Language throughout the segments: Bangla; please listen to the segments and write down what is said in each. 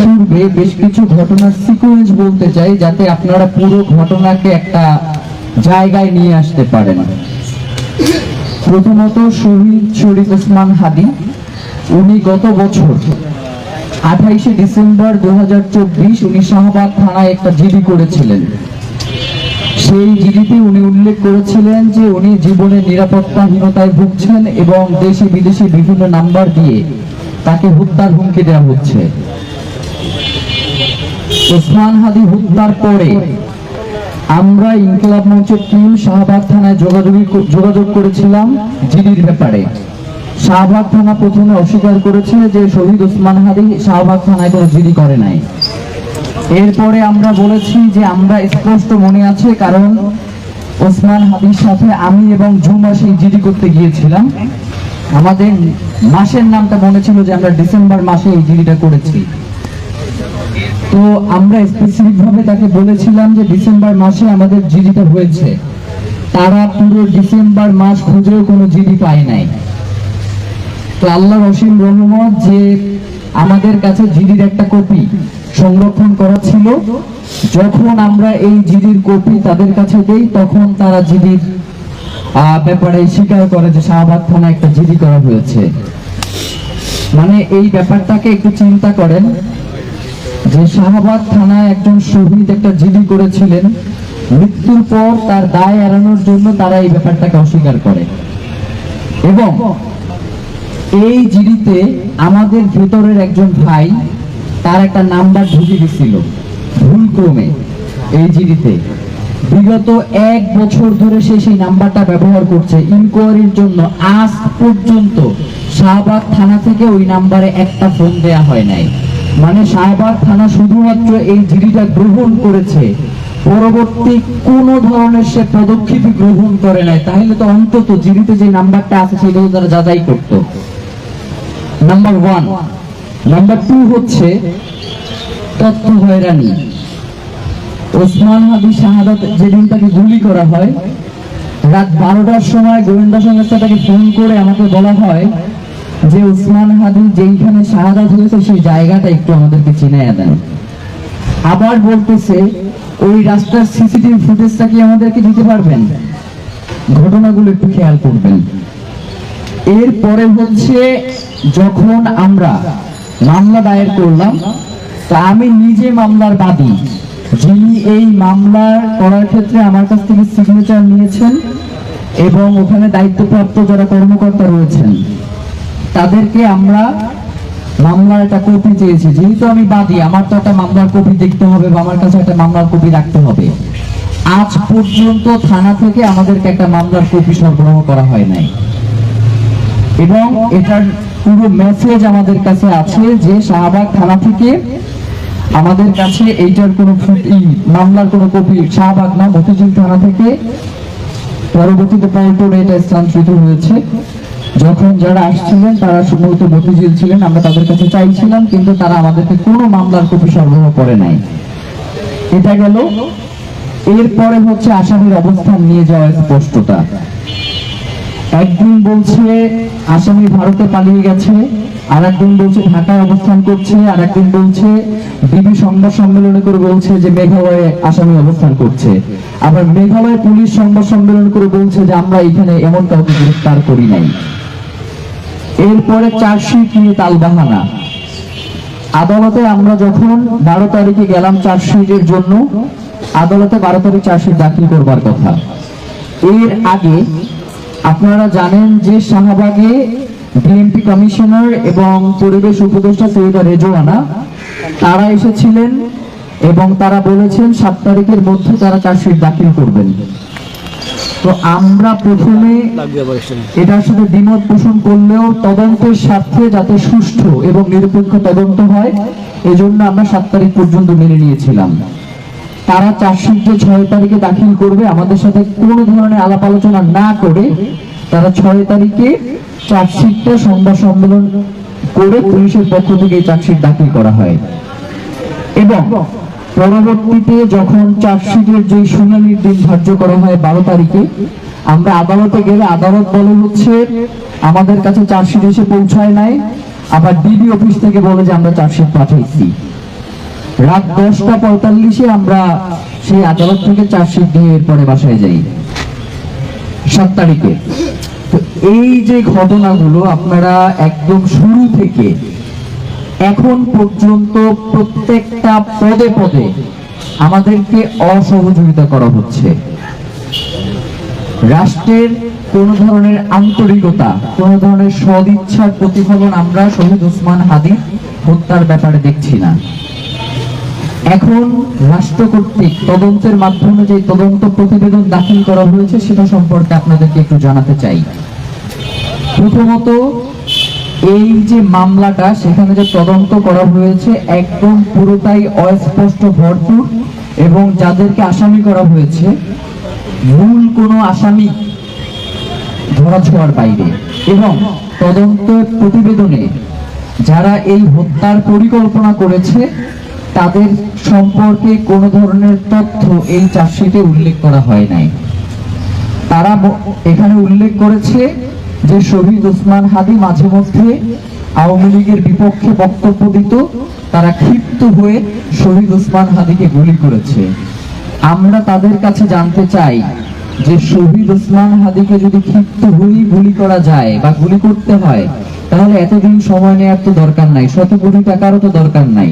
পূর্বে বেশ কিছু ঘটনার সিকোয়েন্স বলতে চাই, যাতে আপনারা পুরো ঘটনাকে একটা জায়গায় নিয়ে আসতে পারেন। প্রথমত শহীদ শরীফ ওসমান হাদি, উনি গত বছর আঠাইশে ডিসেম্বর দু উনি শাহবাগ থানায় একটা জিডি করেছিলেন। সেই জিডিতে উনি উল্লেখ করেছিলেন যে উনি জীবনের নিরাপত্তাহীনতায় ভুগছেন এবং দেশি বিদেশি বিভিন্ন নাম্বার দিয়ে তাকে হত্যার হুমকি দেওয়া হচ্ছে। ওসমান হাদি হত্যার পরে আমরা ইনকলাব মঞ্চের টিম শাহবাগ থানায় যোগাযোগ যোগাযোগ করেছিলাম জিডির ব্যাপারে। শাহবাগ থানা প্রথমে অস্বীকার করেছে যে শহীদ ওসমান হাদি শাহবাগ থানায় কোনো জিডি করে নাই। এরপরে আমরা বলেছি যে আমরা স্পষ্ট মনে আছে কারণ ওসমান হাদির সাথে আমি এবং জুমা সেই জিডি করতে গিয়েছিলাম। আমাদের মাসের নামটা মনে ছিল যে আমরা ডিসেম্বর মাসে এই জিডিটা করেছি। তো আমরা স্পেসিফিক ভাবে তাকে বলেছিলাম যে ডিসেম্বর মাসে আমাদের জিডিটা হয়েছে। তারা পুরো ডিসেম্বর মাস খুঁজেও কোনো জিডি পায় নাই। তো আল্লাহ রসিম রহমত যে আমাদের কাছে জিডির একটা কপি সংরক্ষণ করা ছিল। যখন আমরা এই জিডির কপি তাদের কাছে দেই, তখন তারা জিডির ব্যাপারে স্বীকার করে যে শাহবাগ থানা একটা জিডি করা হয়েছে। মানে এই ব্যাপারটাকে একটু চিন্তা করেন। যে শাহবাগ থানায় একজন শহীদ একটা জিডি করেছিলেন, মৃত্যুর পর তার দায় এড়ানোর জন্য তারা এই ব্যাপারটাকে অস্বীকার করে। এবং এই জিডিতে আমাদের ভেতরের একজন ভাই, তার একটা নাম্বার ঢুকে গেছিল ভুল ক্রমে এই জিডিতে। বিগত এক বছর ধরে সে সেই নাম্বারটা ব্যবহার করছে। ইনকোয়ারির জন্য আজ পর্যন্ত শাহবাগ থানা থেকে ওই নাম্বারে একটা ফোন দেয়া হয় নাই। মানে শাহবাগ থানা শুধুমাত্র এই জিডিটা গ্রহণ করেছে। পরবর্তী কোন ধরনের সে পদক্ষেপ গ্রহণ করে নাই। তাহলে তো অন্তত জিডিতে যে নাম্বারটা আছে সেটা তারা যাচাই করতো। নাম্বার ওয়ান নাম্বার টু হচ্ছে তথ্য হয়রানি। ওসমান হাদি শাহাদাত যেদিন তাকে গুলি করা হয়, রাত বারোটার সময় গোয়েন্দা সংস্থা তাকে ফোন করে আমাকে বলা হয় যে উসমান হাদি যেইখানে শাহাদাত হয়েছে, সেই জায়গাটা একটু আমাদেরকে চিনাইয়া দেন। আবার বলতেছে, ওই রাস্তার সিসিটিভি ফুটেজটা কি আমাদেরকে দিতে পারবেন? ঘটনাগুলো একটু খেয়াল করবেন। এরপরে হচ্ছে, যখন আমরা মামলা দায়ের করলাম, তা আমি নিজে মামলার বাদী। যিনি এই মামলা করার ক্ষেত্রে আমার কাছ থেকে সিগনেচার নিয়েছেন এবং ওখানে দায়িত্বপ্রাপ্ত যারা কর্মকর্তা রয়েছেন তাদেরকে আমরা মামলার একটা কপি চেয়েছি। যেহেতু আমি বাদী, আমার তো একটা মামলার কপি দেখতে হবে বা আমার কাছে একটা মামলার কপি রাখতে হবে। আজ পর্যন্ত থানা থেকে আমাদেরকে একটা মামলার কপি সরবরাহ করা হয় নাই। এবং এটার পুরো মেসেজ আমাদের কাছে আছে যে শাহবাগ থানা থেকে আমাদের কাছে এইটার কোনো মামলার কোনো কপি শাহবাগ না, মতিঝিল থানা থেকে। পরবর্তীতে পল্টনে এটা স্থানান্তরিত হয়েছে। যখন যারা আসছিলেন, তারা মূলত মতিঝিল ছিলেন, আমরা তাদের কাছে চাইছিলাম, কিন্তু তারা আমাদেরকে কোনো মামলার কপি সরবরাহ করে নাই। এটা গেল। এরপরে হচ্ছে আসামির অবস্থান নিয়ে যাওয়া স্পষ্টতা। একদিন বলছে, আসামি ভারতে পালিয়ে গেছে আর একদিন বলছে ঢাকায় অবস্থান করছে আর একদিন বলছে ডিবি সংবাদ সম্মেলনে করে বলছে যে মেঘালয়ে আসামি অবস্থান করছে। আবার মেঘালয় পুলিশ সংবাদ সম্মেলন করে বলছে যে আমরা এখানে এমন কাউকে গ্রেফতার করি নাই। এরপরে চার্জশিট নিয়ে তালবাহানা আদালতে আমরা যখন বারো তারিখে গেলাম চার্জশিটের জন্য, আদালতে বারো তারিখ চার্জশিট দাখিল করবার কথা। এর আগে আপনারা জানেন যে শাহবাগে বিএনপি কমিশনার এবং পরিবেশ উপদেষ্টা সৈয়দা রেজওয়ানা, তারা এসেছিলেন এবং তারা বলেছেন সাত তারিখের মধ্যে তারা চার্জশিট দাখিল করবেন। তো আমরা প্রথমে এটার সাথে দ্বিমত পোষণ করলেও তদন্তের স্বার্থে যাতে সুষ্ঠু এবং নিরপেক্ষ তদন্ত হয় এজন্য আমরা সাত তারিখ পর্যন্ত মেনে নিয়েছিলাম। তারা চার্জশিট যে ছয় তারিখে দাখিল করবে আমাদের সাথে কোনো ধরনের আলাপ আলোচনা না করে তারা ছয় তারিখে চার্জশিটটা সংবাদ সম্মেলন করে পুলিশের পক্ষ থেকে এই চার্জশিট দাখিল করা হয়। এবং পরবর্তীতে যখন চার্জশিটের যে শুনানির দিন ধার্য করা হয় বারো তারিখে, আমরা আদালতে গেলে আদালত বলে হচ্ছে, আমাদের কাছে চার্জশিট এসে পৌঁছায় নাই, আবার ডিবি অফিস থেকে বলে যে আমরা চার্জশিট পাঠাইছি। রাত দশটা পঁয়তাল্লিশে আমরা সেই আদালত থেকে চার্জশিট দিয়ে এরপরে বাসায় যাই, সাত তারিখে। তো এই যে ঘটনাগুলো আপনারা একদম শুরু থেকে এখন পর্যন্ত প্রত্যেকটা পদে পদে আমাদেরকে অসহযোগিতা করা হচ্ছে। রাষ্ট্রের কোন ধরনের আন্তরিকতা, কোন ধরনের সদিচ্ছার প্রতিফলন আমরা শহীদ ওসমান হাদি হত্যার ব্যাপারে দেখছি না। এখন রাষ্ট্র কর্তৃক তদন্তের মাধ্যমে যে তদন্ত প্রতিবেদন দাখিল করা হয়েছে, সেটা সম্পর্কে আপনাদেরকে একটু জানাতে চাই। প্রথমত এই যে মামলাটা, সেখানে যে তদন্ত করা হয়েছে, একদম পুরোটাই অস্পষ্ট, ভরপুর এবং যাদেরকে আসামি করা হয়েছে, মূল কোনো আসামি ধরা ছোঁয়ার বাইরে। এবং তদন্ত প্রতিবেদনে যারা এই হত্যার পরিকল্পনা করেছে, তাদের সম্পর্কে কোনো ধরনের তথ্য এই চার্জশিটে উল্লেখ করা হয় নাই। তারা এখানে উল্লেখ করেছে যে শহীদ ওসমান হাদি মাঝে মধ্যে আওয়ামী লীগের বিপক্ষে বক্তব্য দিত, তারা ক্ষিপ্ত হয়ে শহীদ ওসমান হাদিকে গুলি করেছে। আমরা তাদের কাছে জানতে চাই যে শহীদ ওসমান হাদিকে যদি ক্ষিপ্ত হয়েই গুলি করা যায় বা গুলি করতে হয়, তাহলে এতদিন সময় নেওয়ার তো দরকার নাই, শত কোটি টাকারও তো দরকার নাই।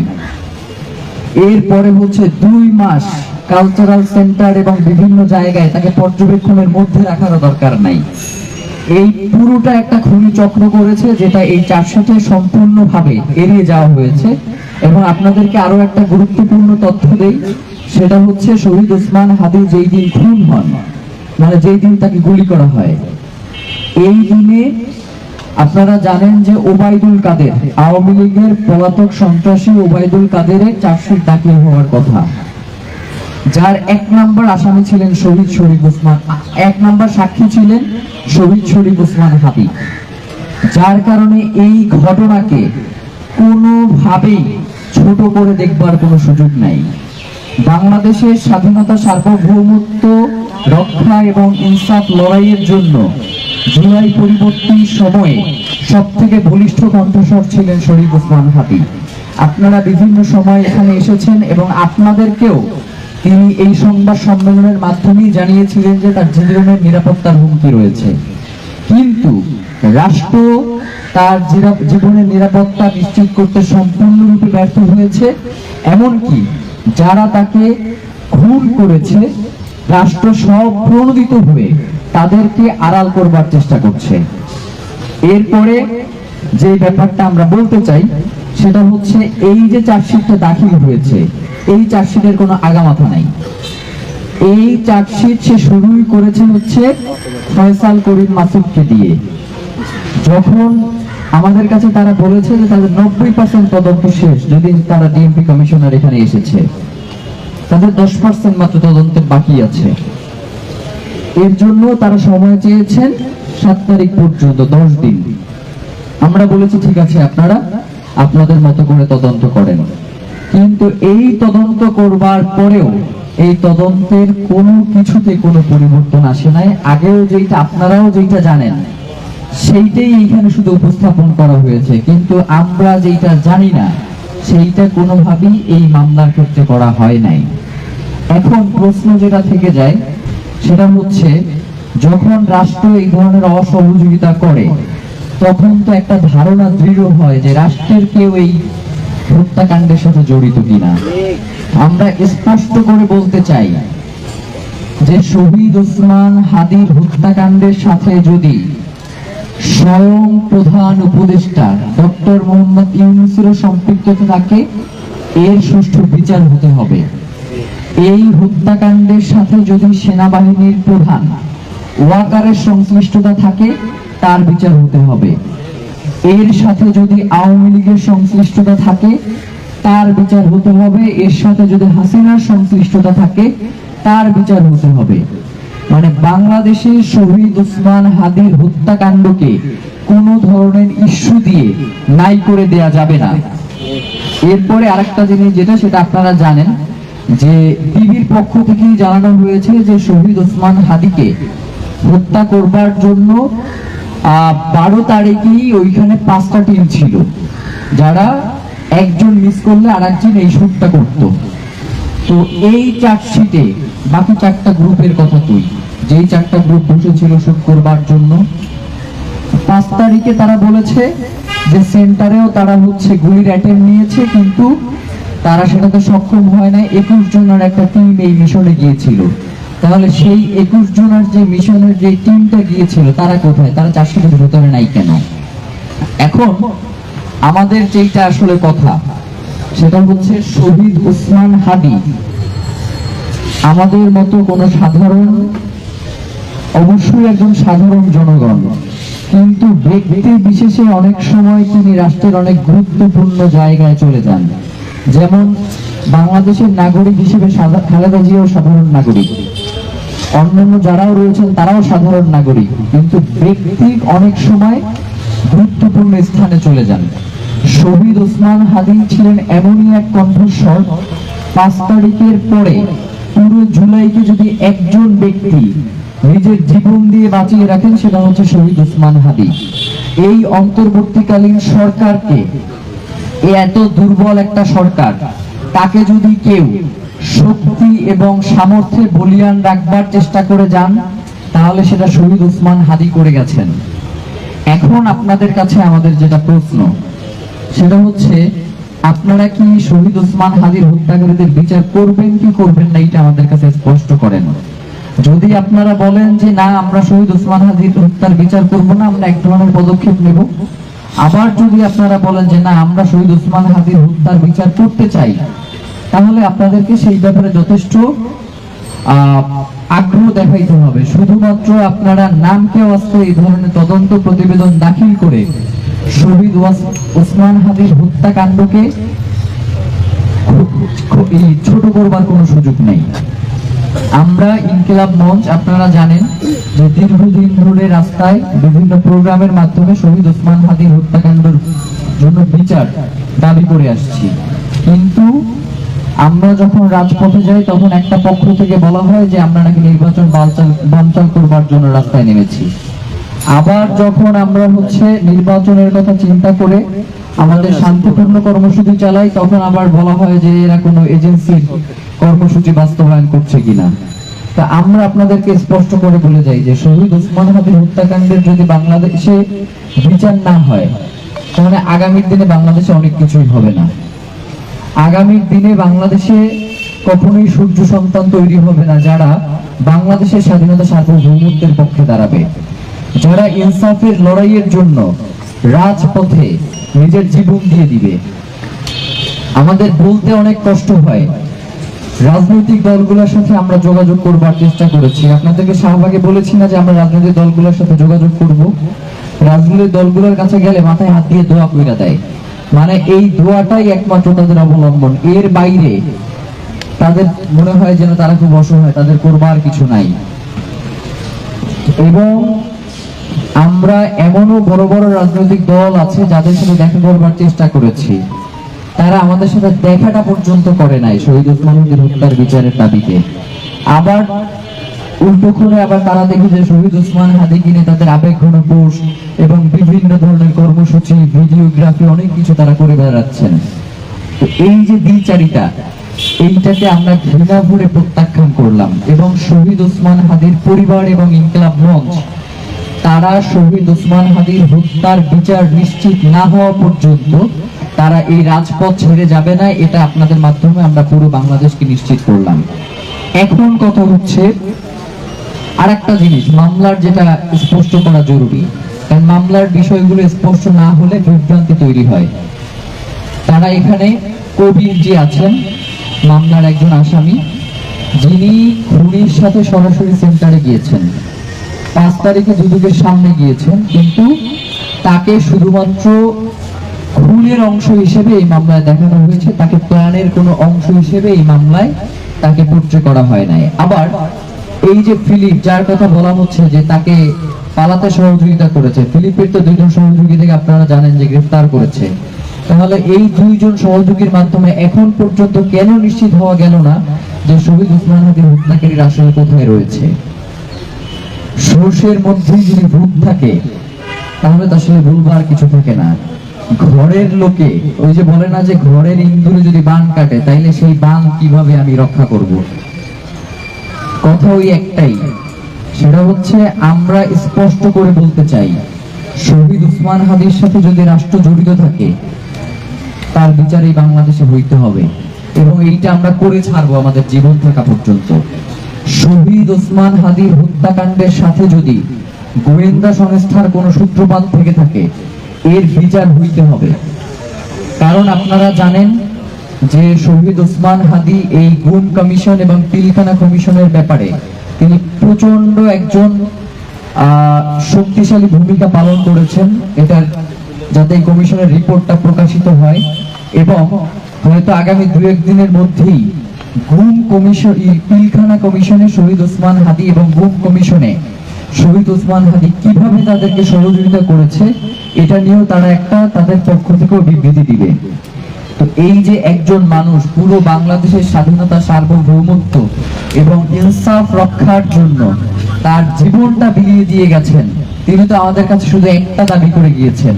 এরপরে হচ্ছে দুই মাস কালচারাল সেন্টার এবং বিভিন্ন জায়গায় তাকে পর্যবেক্ষণের মধ্যে রাখারও দরকার নাই। এই পুরোটা একটা খুনি চক্র করেছে যেটা এই চারশোতে সম্পূর্ণভাবে এড়িয়ে যাওয়া হয়েছে। এবং আপনাদেরকে আরও একটা গুরুত্বপূর্ণ তথ্য দেই, সেটা হচ্ছে শহীদ ওসমান হাদি যেই দিন খুন হন মানে যেই দিন তাকে গুলি করা হয়, এই দিনে আপনারা জানেন যে ওবায়দুল কাদের, আওয়ামী লীগের পলাতক সন্ত্রাসী ওবায়দুল কাদেরের চার্জশিট দাখিল হওয়ার কথা। যার এক নাম্বার আসামি ছিলেন শহীদ শরীফ ওসমান। এক নাম্বার সাক্ষী ছিলেন শহীদ শরীফ ওসমান হাবি। যার কারণে এই ঘটনাকে কোনোভাবেই ছোট করে দেখবার কোনো সুযোগ নাই। বাংলাদেশের স্বাধীনতা সার্বভৌমত্ব রক্ষা এবং ইনসাফ লড়াইয়ের জন্য জুলাই পরিবর্তী সময়ে সব থেকে বলিষ্ঠ কণ্ঠস্বর ছিলেন শরীফ ওসমান হাবি। আপনারা বিভিন্ন সময় এখানে এসেছেন এবং আপনাদেরকেও তিনি এই সংবাদ সম্মেলনের মাধ্যমেই জানিয়েছিলেন যে তার জীবনের নিরাপত্তার হুমকি রয়েছে। কিন্তু রাষ্ট্র তার জীবনের নিরাপত্তা নিশ্চিত করতে সম্পূর্ণরূপে ব্যর্থ হয়েছে। এমনকি যারা তাকে খুন করেছে, রাষ্ট্র সব প্রণোদিত হয়ে তাদেরকে আড়াল করবার চেষ্টা করছে। এরপরে যে ব্যাপারটা আমরা বলতে চাই, সেটা হচ্ছে এই যে চার্জশিটটা দাখিল হয়েছে এই চার্জশিটের কোনো আগামাথা নাই। এই চার্জশিট সে শুরুই করেছে হচ্ছে ফয়সাল করিম মাসুদকে দিয়ে। যখন আমাদের কাছে তারা বলেছে যে তাদের নব্বই পার্সেন্ট তদন্ত শেষ যদি তারা ডিএমপি কমিশনার এখানে এসেছে। তাদের দশ পার্সেন্ট মাত্র তদন্তের বাকি আছে। এর জন্য তারা সময় চেয়েছেন সাত তারিখ পর্যন্ত, দশ দিন। আমরা বলেছি, ঠিক আছে আপনারা, আপনাদের মতো করে তদন্ত করেন। কিন্তু এই তদন্ত করবার পরেও এই তদন্তের কোনো কিছুতে কোনো পরিবর্তন আসে নাই। আগেও যেটা আপনারাও যেটা জানেন, সেইটাই এইখানে শুধু উপস্থাপন করা হয়েছে। কিন্তু আমরা যেটা জানি না, সেইটা কোনোভাবেই এই মামলার ক্ষেত্রে করা হয় নাই। এখন প্রশ্ন যেটা থেকে যায়, সেটা হচ্ছে, যখন রাষ্ট্র এই ধরনের অসহযোগিতা করে, তখন তো একটা ধারণা দৃঢ় হয় যে রাষ্ট্রের কেউ এই হত্যাকাণ্ডের সাথে জড়িত কিনা? আমরা স্পষ্ট করে বলতে চাই যে শহীদ ওসমান হাদির হত্যাকাণ্ডের সাথে যদি স্বয়ং প্রধান উপদেষ্টা ডক্টর মোহাম্মদ ইউনুসেরও সম্পৃক্ত থাকে, এর সুষ্ঠু বিচার হতে হবে। এই হত্যাকাণ্ডের সাথে যদি সেনাবাহিনীর প্রধান ওয়াকারের সংশ্লিষ্টতা থাকে, তার বিচার হতে হবে। এর সাথে যদি আওয়ামী লীগের সংশ্লিষ্টতা থাকে, তার বিচার হতে হবে। এর সাথে যদি হাসিনার সংশ্লিষ্টতা থাকে, তার বিচার হতে হবে। মানে বাংলাদেশের শহীদ ওসমান হাদির হত্যাকাণ্ডকে কোন ধরনের ইস্যু দিয়ে নাই করে দেয়া যাবে না। এরপরে আরেকটা জিনিস যেটা, সেটা আপনারা জানেন যে টিভির পক্ষ থেকেই জানানো হয়েছে যে শহীদ ওসমান হাদিকে হত্যা করবার জন্য বারো তারিখেই ওইখানে পাঁচটা টিম ছিল। যারা একজন মিস করলে আর একজন এই শুটটা করতো। তো এই চার্জশিটে বাকি চারটা গ্রুপের কথা তুই। যেই চারটা গ্রুপ বসেছিল শুট করবার জন্য। পাঁচ তারিখে তারা বলেছে যে সেন্টারেও তারা হচ্ছে গুলির অ্যাটেম্প নিয়েছে, কিন্তু তারা সেটাতে সক্ষম হয় না একুশ জনের একটা টিম এই মিশনে গিয়েছিল। তাহলে সেই একুশ জনের যে মিশনের যে টিমটা গিয়েছিল, তারা কোথায়? তারা চারশো ভেতরে নাই কেন? এখন আমাদের যেটা আসলে কথা, সেটা হচ্ছে শহীদ উসমান হাদি। আমাদের মতো কোনো সাধারণ, অবশ্যই একজন সাধারণ জনগণ, কিন্তু ব্যক্তি বিশেষে অনেক সময় তিনি রাষ্ট্রের অনেক গুরুত্বপূর্ণ জায়গায় চলে যান। যেমন বাংলাদেশের নাগরিক হিসেবে খালেদা জিয়াও সাধারণ নাগরিক। অন্যান্য যারাও রয়েছেন, তারাও সাধারণ নাগরিক। কিন্তু ব্যক্তি অনেক সময় গুরুত্বপূর্ণ স্থানে চলে যান। শহীদ ওসমান হাদি ছিলেন এমনই এক কণ্ঠস্বর। পাঁচ তারিখের পরে পুরো জুলাইকে যদি একজন ব্যক্তি নিজের জীবন দিয়ে বাঁচিয়ে রাখেন, সেটা হচ্ছে শহীদ ওসমান হাদি। এই অন্তর্বর্তীকালীন সরকারকে এত দুর্বল একটা সরকার তাকে যদি কেউ শক্তি এবং সামর্থ্যে বলিয়ান রাখবার চেষ্টা করে যান, তাহলে সেটা শহীদ উসমান হাদি করে গেছেন। এখন আপনাদের কাছে আমাদের যেটা প্রশ্ন, সেটা হচ্ছে, আপনারা কি শহীদ উসমান হাদির হত্যাকারীদের বিচার করবেন কি করবেন না এটা আমাদের কাছে স্পষ্ট করেন। যদি আপনারা বলেন যে না, আমরা শহীদ উসমান হাদির হত্যার বিচার করব না, আমরা এক ধরনের পদক্ষেপ নেব। আবার যদি আপনারা বলেন যে না, আমরা শহীদ উসমান হাদির হত্যার বিচার করতে চাই, তাহলে আপনাদেরকে সেই ব্যাপারে যথেষ্ট আগ্রহ দেখাইতে হবে। শুধুমাত্র আপনারা নামকে অস্ত্র এই ধরনের তদন্ত প্রতিবেদন দাখিল করে শহীদ ওসমান হাদির হত্যাকাণ্ডকে ছোট করবার কোনো সুযোগ নেই। আমরা ইনকিলাব মঞ্চ, আপনারা জানেন যে দীর্ঘদিন ধরে রাস্তায় বিভিন্ন প্রোগ্রামের মাধ্যমে শহীদ ওসমান হাদির হত্যাকাণ্ডের জন্য বিচার দাবি করে আসছি। কিন্তু আমরা যখন রাজপথে যাই, তখন একটা পক্ষ থেকে বলা হয় যে আমরা নাকি নির্বাচন বানচাল করবার জন্য রাস্তায় নেমেছি। আবার যখন আমরা হচ্ছে নির্বাচনের কথা চিন্তা করে আমাদের শান্তিপূর্ণ কর্মসূচি চালাই তখন আবার বলা হয় যে এরা কোনো এজেন্সির কর্মসূচি বাস্তবায়ন করছে কিনা। তা আমরা আপনাদেরকে স্পষ্ট করে বলে যাই যে শহীদ ওসমান হাদির হত্যাকাণ্ডের যদি বাংলাদেশে বিচার না হয় তাহলে আগামীর দিনে বাংলাদেশে অনেক কিছুই হবে না। আগামীর দিনে বাংলাদেশে কখনোই সূর্য সন্তান তৈরি হবে না যারা বাংলাদেশের স্বাধীনতা সার্বভৌমত্বের পক্ষে দাঁড়াবে। যারা ইনসাফের লড়াইয়ের জন্য রাজপথে নিজের জীবন দিয়ে দিবে। আমাদের বলতে অনেক কষ্ট হয়। রাজনৈতিক দলগুলোর সাথে আমরা যোগাযোগ করবার চেষ্টা করেছি। আপনাদেরকে শাহবাগে বলেছি না যে আমরা রাজনৈতিক দলগুলোর সাথে যোগাযোগ করব। রাজনৈতিক দলগুলোর কাছে গেলে মাথায় হাত দিয়ে দোয়া কইরা দেয়। মানে এই দোয়াটাই একমাত্র তাদের অবলম্বন। এর বাইরে তাদের মনে হয় যেন তারা খুব অসহায়, তাদের করবার কিছু নাই। এবং আমরা এমনও বড় বড় রাজনৈতিক দল আছে যাদের সাথে দেখা করবার চেষ্টা করেছি। তারা আমাদের সাথে দেখাটা পর্যন্ত করে নাই শহীদ উসমানুদ্দিন হত্যার বিচারের দাবিতে। আবার উল্টো করে আবার তারা দেখে যে শহীদ উসমান হাদি কিনে তাদের আবেগ ঘন পোস্ট এবং বিভিন্ন ধরনের কর্মসূচি ভিডিওগ্রাফি অনেক কিছু তারা করে বেড়াচ্ছেন। তো এই যে দ্বিচারিতা এইটাকে আমরা ঘৃণা ভরে প্রত্যাখ্যান করলাম এবং শহীদ ওসমান হাদির পরিবার এবং ইনকলাব মঞ্চ তারা শহীদ ওসমান হাদির হত্যার বিচার নিশ্চিত না হওয়া পর্যন্ত তারা এই রাজপথ ছেড়ে যাবে না, এটা আপনাদের মাধ্যমে আমরা পুরো বাংলাদেশকে নিশ্চিত করলাম। এখন কথা হচ্ছে আরেকটা জিনিস, মামলার যেটা স্পষ্ট করা জরুরি। কারণ মামলার বিষয়গুলো স্পষ্ট না হলে বিভ্রান্তি তৈরি হয়। তারা এখানে কবির যে আছেন, মামলার একজন আসামি, যিনি খুনির সাথে সরাসরি সেন্টারে গিয়েছেন। পাঁচ তারিখে দুদকের সামনে গিয়েছেন, কিন্তু তাকে শুধুমাত্র খুনের অংশ হিসেবে এই মামলায় দেখানো হয়েছে, তাকে প্ল্যানের কোনো অংশ হিসেবে এই মামলায় তাকে পরিচয় করা হয় নাই। আবার এই যে ফিলিপ, যার কথা বলা হচ্ছে যে তাকে পালাতে সহযোগিতা করেছে, ফিলিপের তো দুইজন সহযোগী থেকে আপনারা জানেন যে গ্রেফতার করেছে। তাহলে এই দুইজন সহযোগীর মাধ্যমে এখন পর্যন্ত কেন নিশ্চিত হওয়া গেল না যে শহীদ উসমান হাদির হত্যাকারীর আসলে কোথায় রয়েছে? সর্ষের মধ্যে যদি ভূত থাকে, তাহলে তো আসলে ভুলবার কিছু থাকে না। ঘরের লোকে, ওই যে বলে না যে ঘরের ইন্দুরে যদি বান কাটে, তাইলে সেই বান কীভাবে আমি রক্ষা করব? কথা ওই একটাই। সেটা হচ্ছে, আমরা স্পষ্ট করে বলতে চাই, শহীদ উসমান হাদির সাথে যদি রাষ্ট্র জড়িত থাকে, তার বিচারই বাংলাদেশে হইতে হবে। এবং এইটা আমরা করে ছাড়বো আমাদের জীবন থাকা পর্যন্ত। শহীদ ওসমান হাদির হত্যাকাণ্ডের সাথে যদি গোয়েন্দা সংস্থার কোনো সূত্রপাত থেকে থাকে, এর বিচার হইতে হবে। কারণ আপনারা জানেন যে শহীদ ওসমান হাদি এই গুম কমিশন এবং পিলখানা কমিশনের ব্যাপারে তিনি প্রচণ্ড একজন শক্তিশালী ভূমিকা পালন করেছেন। এটার যাতে এই কমিশনের রিপোর্টটা প্রকাশিত হয়। এবং হয়তো আগামী দু একদিনের মধ্যেই গুম কমিশন পিলখানা কমিশনে শহীদ ওসমান হাদি এবং গুম কমিশনে শহীদ ওসমান হাদি কীভাবে তাদেরকে সহযোগিতা করেছে, এটা নিয়েও তারা একটা তাদের পক্ষ থেকেও বিবৃতি দিবে। তো এই যে একজন মানুষ পুরো বাংলাদেশের স্বাধীনতা সার্বভৌমত্ব এবং ইনসাফ রক্ষার জন্য তার জীবনটা বিলিয়ে দিয়ে গেছেন, তিনি তো আমাদের কাছে শুধু একটা দাবি করে গিয়েছেন,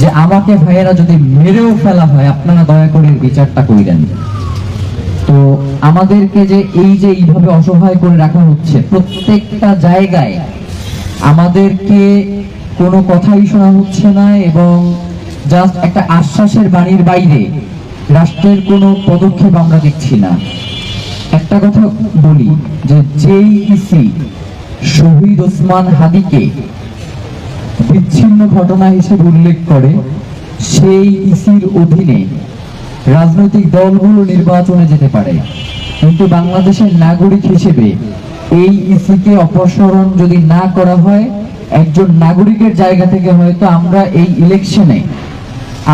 যে আমাকে ভাইয়েরা যদি মেরেও ফেলা হয়, আপনারা দয়া করে বিচারটা করিলেন। তো আমাদেরকে যে এই যে এইভাবে অসহায় করে রাখা হচ্ছে, প্রত্যেকটা জায়গায় আমাদেরকে কোনো কথাই শোনা হচ্ছে না এবং জাস্ট একটা আশ্বাসের বাণীর বাইরে রাষ্ট্রের কোনো পদক্ষেপ আমরা দেখছি না। একটা কথা বলি যে যেই ইসি শহীদ ওসমান হাদিকে বিচ্ছিন্ন ঘটনা হিসেবে উল্লেখ করে, সেই ইসির অধীনে রাজনৈতিক দলগুলো নির্বাচনে যেতে পারে। কিন্তু বাংলাদেশের নাগরিক হিসেবে এই ইসিকে অপসারণ যদি না করা হয়, একজন নাগরিকের জায়গা থেকে হয়তো আমরা এই ইলেকশনে,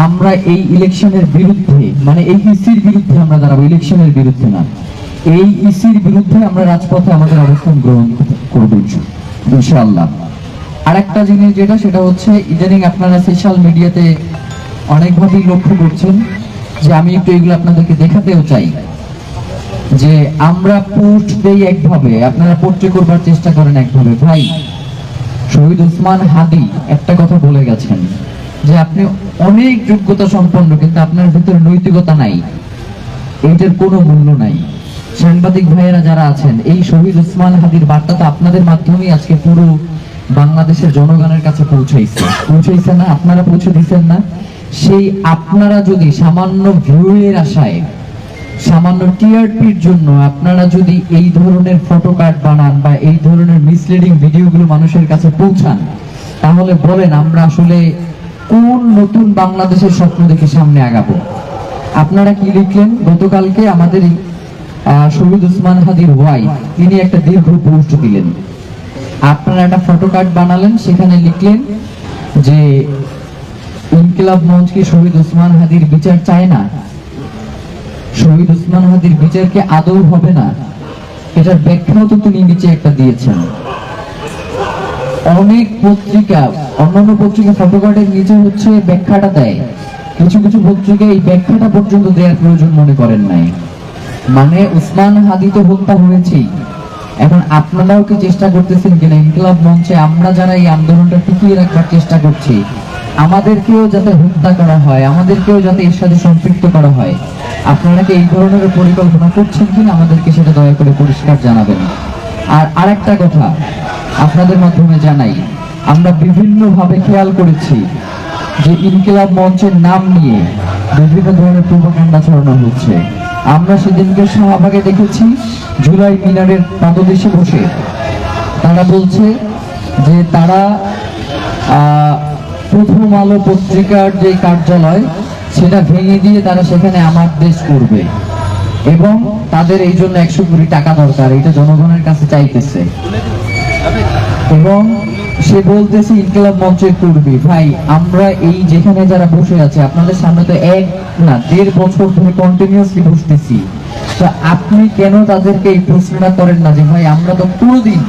আমরা এই ইলেকশনের বিরুদ্ধে মানে এই ইসির বিরুদ্ধে আমরা দাঁড়াবো, ইলেকশনের বিরুদ্ধে না। এই ইসির বিরুদ্ধে আমরা রাজপথে আমাদের অবস্থান গ্রহণ করব ইনশাআল্লাহ। আরেকটা জিনিস যেটা, সেটা হচ্ছে ইদানিং আপনারা সোশ্যাল মিডিয়াতে অনেকভাবেই লক্ষ্য করছেন। যে আমি একটু এগুলো আপনাদেরকে দেখাতেও চাই। যে আমরা পোস্ট দেই একভাবে, আপনারা পোস্টে করবার চেষ্টা করেন একভাবে। ভাই, শহীদ উসমান হাদি একটা কথা বলে গেছেন যে আপনি অনেক যোগ্যতা সম্পন্ন, কিন্তু আপনার ভিতরে নৈতিকতা নাই। এইটার কোনো মূল্য নাই। সাংবাদিক ভাইয়েরা যারা আছেন, এই শহীদ উসমান হাদির বার্তা তো আপনাদের মাধ্যমেই আজকে পুরো বাংলাদেশের জনগণের কাছে পৌঁছাইছে। পৌঁছাইছে না? আপনারা পৌঁছে দিচ্ছেন না? সেই আপনারা যদি সামান্য ভিউয়ের আশায়, সামান্য টিআরপির জন্য আপনারা যদি এই ধরনের ফটো কার্ড বানান বা এই ধরনের মিসলিডিং ভিডিওগুলো মানুষের কাছে পৌঁছান, তাহলে বলেন আমরা আসলে কোন নতুন বাংলাদেশের স্বপ্ন দেখে সামনে আগাবো। আপনারা কি লিখলেন? গতকালকে আমাদের শহীদ উসমান হাদির ওয়াইফ তিনি একটা দীর্ঘ পোস্ট দিলেন। আপনারা একটা ফটো কার্ড বানালেন, সেখানে লিখলেন যে ইনকিলাব মঞ্চ কি শহীদ উসমান হাদির বিচার চায় না? শহীদ উসমান হাদির বিচার কি আদৌ হবে না? এটার ব্যাখ্যাও তো তিনি নিচে একটা দিয়েছেন। অনেক পত্রিকা, অন্যান্য পত্রিকা ফটোকার্ডের নিচে হচ্ছে ব্যাখ্যাটা দেয়। কিছু কিছু পত্রিকা এই ব্যাখ্যাটা পর্যন্ত দেওয়ার প্রয়োজন মনে করেন নাই। মানে উসমান হাদি তো হত্যা হয়েছেই। এখন আপনারাও কি চেষ্টা করতেছেন কিনা ইনকিলাব মঞ্চে আমরা যারা এই আন্দোলনটা টিকিয়ে রাখার চেষ্টা করছি আমাদেরকেও যাতে হত্যা করা হয়, আমাদেরকেও যাতে এর সাথে সম্পৃক্ত করা হয়, আপনারা কি এই ধরনের পরিকল্পনা করছেন কিনা আমাদেরকে সেটা দয়া করে পরিষ্কার জানাবেন। আর আরেকটা কথা আপনাদের মাধ্যমে জানাই, আমরা বিভিন্নভাবে খেয়াল করেছি যে ইনকিলাব মঞ্চের নাম নিয়ে বিভিন্ন ধরনের প্রোপাগান্ডা ছড়ানো হচ্ছে। আমরা সেদিনকে শাহবাগে দেখেছি, জুলাই মিনারের পাদদেশে বসে। তারা বলছে যে তারা প্রথম আলো পত্রিকার যে কার্যালয়, সেটা ভেঙে দিয়ে তারা সেখানে আমার দেশ করবে। এবং তাদের এই জন্য একশো কোটি টাকা দরকার, এটা জনগণের কাছে চাইতেছে। এবং সে বলতেছে, ইনকিলাব মঞ্চে কর্মী ভাই, আমরা এই যেখানে যারা বসে আছে, আপনাদের সামনে তো এক না, দেড় বছর ধরে কন্টিনিউসলি বসতেছি। তো আপনি কেন তাদেরকে এই প্রশ্নটা করেন না যে, ভাই, আমরা তো কোনোদিন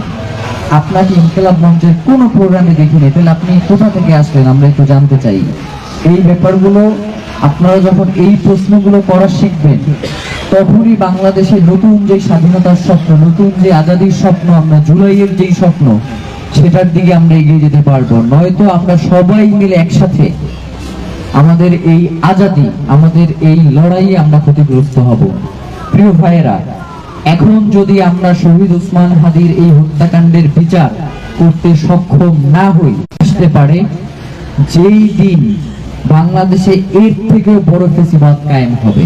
আপনাকে ইনকিলাব মঞ্চের কোনো প্রোগ্রামে দেখিনি, তাহলে আপনি কোথা থেকে আসলেন? আমরা একটু জানতে চাই। এই ব্যাপারগুলো, আপনারা যখন এই প্রশ্নগুলো করা শিখবেন, তখনই বাংলাদেশের নতুন যে স্বাধীনতার স্বপ্ন, নতুন যে আজাদির স্বপ্ন, আমরা জুলাইয়ের যেই স্বপ্ন, সেটার দিকে আমরা এগিয়ে যেতে পারব। নয়তো আমরা সবাই মিলে একসাথে আমাদের এই আজাদি, আমাদের এই লড়াইয়ে আমরা ক্ষতিগ্রস্ত হব। প্রিয় ভাইয়েরা এখন যদি আমরা শহীদ উসমান হাদির এই হত্যাকাণ্ডের বিচার করতে সক্ষম না হই, আসতে পারে, যেই দিন বাংলাদেশে এর থেকেও বড় ফেসিবাদ কায়েম হবে।